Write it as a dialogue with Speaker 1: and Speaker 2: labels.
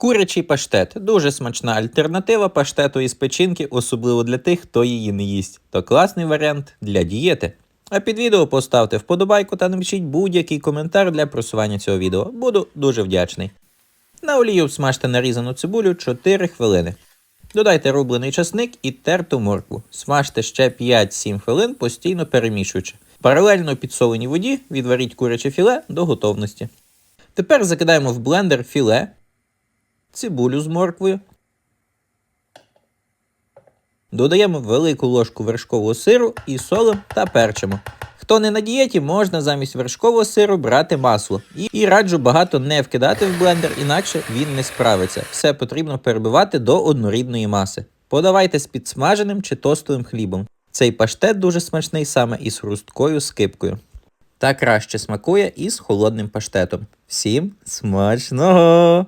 Speaker 1: Курячий паштет дуже смачна альтернатива паштету із печінки, особливо для тих, хто її не їсть. То класний варіант для дієти. А під відео поставте вподобайку та напишіть будь-який коментар для просування цього відео. Буду дуже вдячний. На олію обсмажте нарізану цибулю 4 хвилини. Додайте рублений часник і терту моркву. Смажте ще 5-7 хвилин, постійно перемішуючи. Паралельно підсоленій воді відваріть куряче філе до готовності. Тепер закидаємо в блендер філе, цибулю з морквою. Додаємо велику ложку вершкового сиру і солим та перчимо. Хто не на дієті, можна замість вершкового сиру брати масло. І, раджу багато не вкидати в блендер, інакше він не справиться. Все потрібно перебивати до однорідної маси. Подавайте з підсмаженим чи тостовим хлібом. Цей паштет дуже смачний саме із хрусткою скипкою. Та краще смакує із холодним паштетом. Всім смачного!